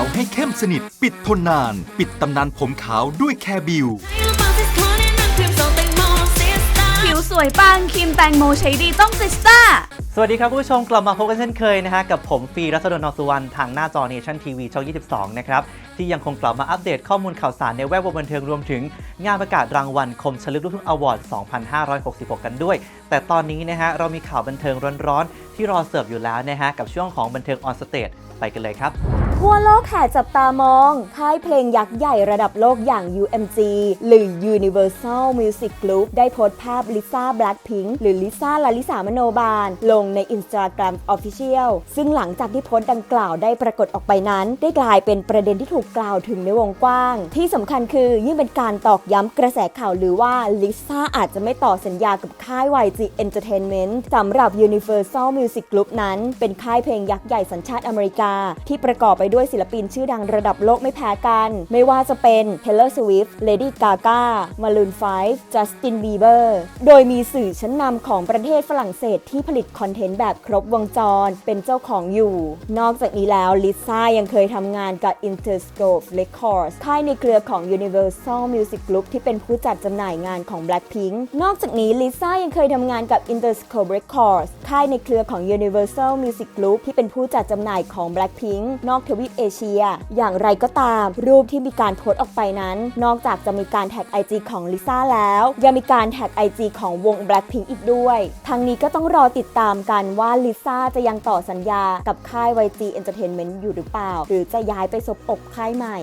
าวให้เข้มสนิท ปิดทนนาน ปิดตำนานผมขาวด้วยแคร์บิว ผิวสวยปังครีมแตงโมใช้ดีต้องซิสต้าสวัสดีครับคุณผู้ชมกลับมาพบกันเช่นเคยนะฮะกับผมฟีรัศดรนอสุวรรณทางหน้าจอเนชั่นทีวีช่อง 22 นะครับที่ยังคงกลับมาอัปเดตข้อมูลข่าวสารในแวดวงบันเทิงรวมถึง งานประกาศรางวัลคมชลึกลูกทุ่งอวอร์ด 2566 กันด้วย แต่ตอนนี้นะฮะเรามีข่าวบันเทิงร้อนๆ ที่รอเสิร์ฟอยู่แล้วนะฮะกับช่วงของบันเทิงออนสเตจไปกันเลยครับ ทั่วโลกแห่จับตามอง ค่ายเพลงยักษ์ใหญ่ระดับโลกอย่าง UMG หรือ Universal Music Group ได้โพสต์ภาพลิซ่าแบล็คพิงค์หรือลิซ่าลาลิสามโนบาล ลงใน Instagram Official ซึ่งหลังจากที่โพสต์ดังกล่าวได้ปรากฏออกไปนั้น ได้กลายเป็นประเด็นที่ถูกกล่าวถึงในวงกว้าง ที่สำคัญคือยิ่งเป็นการตอกย้ำกระแสข่าวหรือว่าลิซ่าอาจจะไม่ต่อสัญญากับค่าย YG Entertainment สำหรับ Universal Music Group นั้น เป็นค่ายเพลงยักษ์ใหญ่สัญชาติอเมริกา ที่ประกอบไปด้วยศิลปินชื่อดังระดับโลกไม่แพ้กัน ไม่ว่าจะเป็น Taylor Swift Lady Gaga Maroon 5 Justin Bieber โดยมีสื่อชั้นนำของประเทศฝรั่งเศสที่ผลิตคอนเทนต์แบบครบวงจรเป็นเจ้าของอยู่ นอกจากนี้แล้วลิซ่ายังเคยทำงานกับ Interscope Records ค่ายในเครือของ Universal Music Group ที่เป็นผู้จัดจำหน่ายงานของ Blackpink นอกจากนี้ลิซ่ายังเคยทำงานกับ Interscope Records ค่ายในเครือของ Universal Music Group ที่เป็นผู้จัดจำหน่ายของ Blackpink นอกทวีปเอเชีย อย่างไรก็ตาม รูปที่มีการโพสต์ออกไปนั้น นอกจากจะมีการแท็ก IG ของลิซ่าแล้ว ยังมีการแท็ก IG ของวง Blackpink อีกด้วยทั้งนี้ก็ต้องรอติดตามกันว่าลิซ่าจะยังต่อสัญญากับค่าย YG Entertainment อยู่หรือเปล่า หรือจะย้ายไปซบอกค่ายใหม่